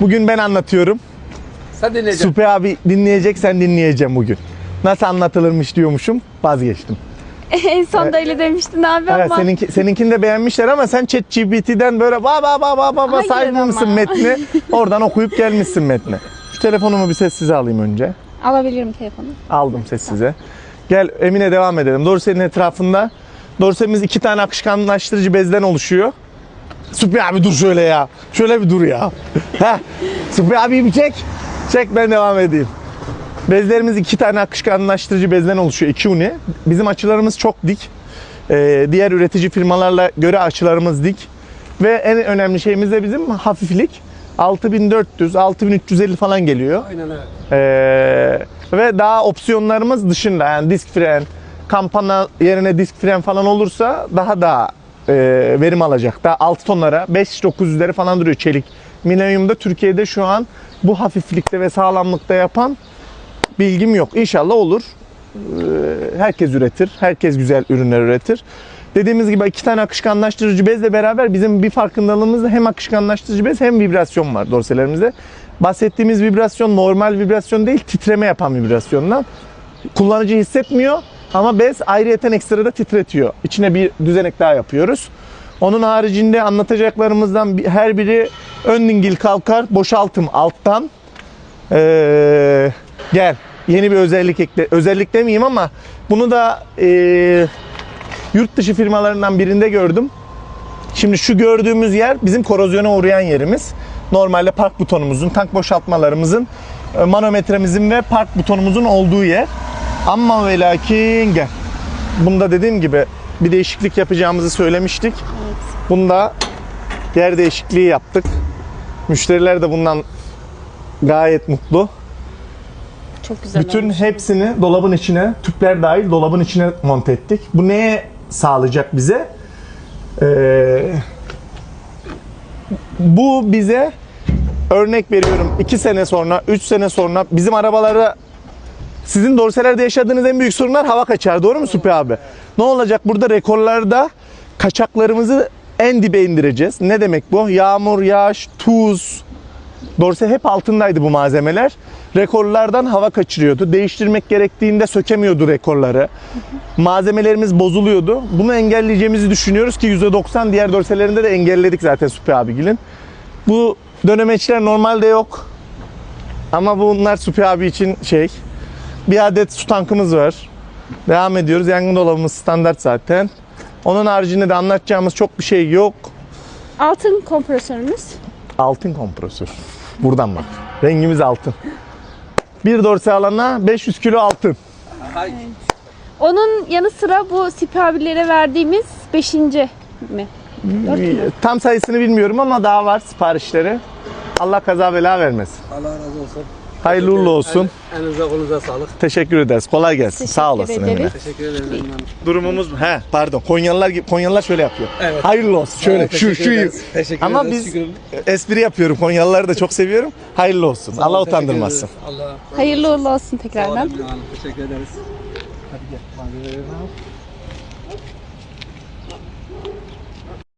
Bugün ben anlatıyorum. Sen dinleyeceksin. Supi abi dinleyecek sen dinleyeceğim bugün. Nasıl anlatılırmış diyormuşum vazgeçtim. en son da öyle demiştin abi Evet, ama. seninki, seninkini de beğenmişler ama sen ChatGPT'den böyle ba ba ba ba ba ba Hayır ama. mısın metni? Oradan okuyup gelmişsin metni. Şu telefonumu bir sessize alayım önce. Alabilirim telefonu. Aldım sessize. Gel Emine devam edelim. Dorsenin etrafında Dorsemiz iki tane akışkanlaştırıcı bezden oluşuyor. Supi abi dur şöyle ya. Şöyle bir dur ya. Heh. Supi abi bir çek. Çek ben devam edeyim. Bezlerimiz iki tane akışkanlaştırıcı bezden oluşuyor. iki uni. Bizim açılarımız çok dik. Ee, diğer üretici firmalarla göre açılarımız dik. Ve en önemli şeyimiz de bizim hafiflik. 6400, 6350 falan geliyor. Aynen öyle. Ee, ve daha opsiyonlarımız dışında yani disk fren, kampana yerine disk fren falan olursa daha da e, verim alacak. Daha 6 tonlara 5900'leri falan duruyor çelik. Millennium'da Türkiye'de şu an bu hafiflikte ve sağlamlıkta yapan bilgim yok. İnşallah olur. Ee, herkes üretir. Herkes güzel ürünler üretir. Dediğimiz gibi iki tane akışkanlaştırıcı bezle beraber bizim bir farkındalığımızda hem akışkanlaştırıcı bez hem vibrasyon var dorselerimizde. Bahsettiğimiz vibrasyon normal vibrasyon değil, titreme yapan vibrasyondan. Kullanıcı hissetmiyor ama bez ayrıyeten ekstra da titretiyor. İçine bir düzenek daha yapıyoruz. Onun haricinde anlatacaklarımızdan her biri ön dingil kalkar, boşaltım alttan. Ee, gel yeni bir özellik ekle. Özellik demeyeyim ama bunu da ee, yurt dışı firmalarından birinde gördüm. Şimdi şu gördüğümüz yer bizim korozyona uğrayan yerimiz. Normalde park butonumuzun, tank boşaltmalarımızın, e, manometremizin ve park butonumuzun olduğu yer. Ama ve lakin gel. Bunda dediğim gibi bir değişiklik yapacağımızı söylemiştik. Bunda yer değişikliği yaptık. Müşteriler de bundan gayet mutlu. Çok güzel Bütün olmuş. hepsini dolabın içine, tüpler dahil dolabın içine monte ettik. Bu neye sağlayacak bize? Ee, bu bize örnek veriyorum 2 sene sonra, 3 sene sonra bizim arabalara sizin dorselerde yaşadığınız en büyük sorunlar hava kaçar. Doğru mu Supi abi? Ne olacak? Burada rekorlarda kaçaklarımızı en dibe indireceğiz. Ne demek bu? Yağmur, yağış, tuz, Dorse hep altındaydı bu malzemeler. Rekorlardan hava kaçırıyordu. Değiştirmek gerektiğinde sökemiyordu rekorları. Malzemelerimiz bozuluyordu. Bunu engelleyeceğimizi düşünüyoruz ki %90 diğer dorselerinde de engelledik zaten Supi abigilin. Bu dönemeçler normalde yok. Ama bunlar Supi abi için şey. Bir adet su tankımız var. Devam ediyoruz. Yangın dolabımız standart zaten. Onun haricinde de anlatacağımız çok bir şey yok. Altın kompresörümüz. Altın kompresör. Buradan bak. Rengimiz altın. Bir dorse alana 500 kilo altın. Hay. Onun yanı sıra bu Sipi abilere verdiğimiz 5. mi? Tam sayısını bilmiyorum ama daha var siparişleri. Allah kaza bela vermesin. Allah razı olsun. Hayırlı uğurlu olsun. El- Elinize kolunuza sağlık. Teşekkür ederiz. Kolay gelsin. Teşekkür Sağ olasın ederiz. Emine. Teşekkür Hanım. Durumumuz he pardon Konyalılar gibi Konyalılar şöyle yapıyor. Evet. Hayırlı olsun. Şöyle şu şu ederiz. Teşekkür Ama ederiz. biz espri yapıyorum. Konyalıları da çok seviyorum. Hayırlı olsun. Sağ olun, Allah utandırmasın. ederiz. Allah Hayırlı uğurlu olsun Sağ olun tekrardan. Emine Hanım. Teşekkür ederiz. Hadi gel. Hadi.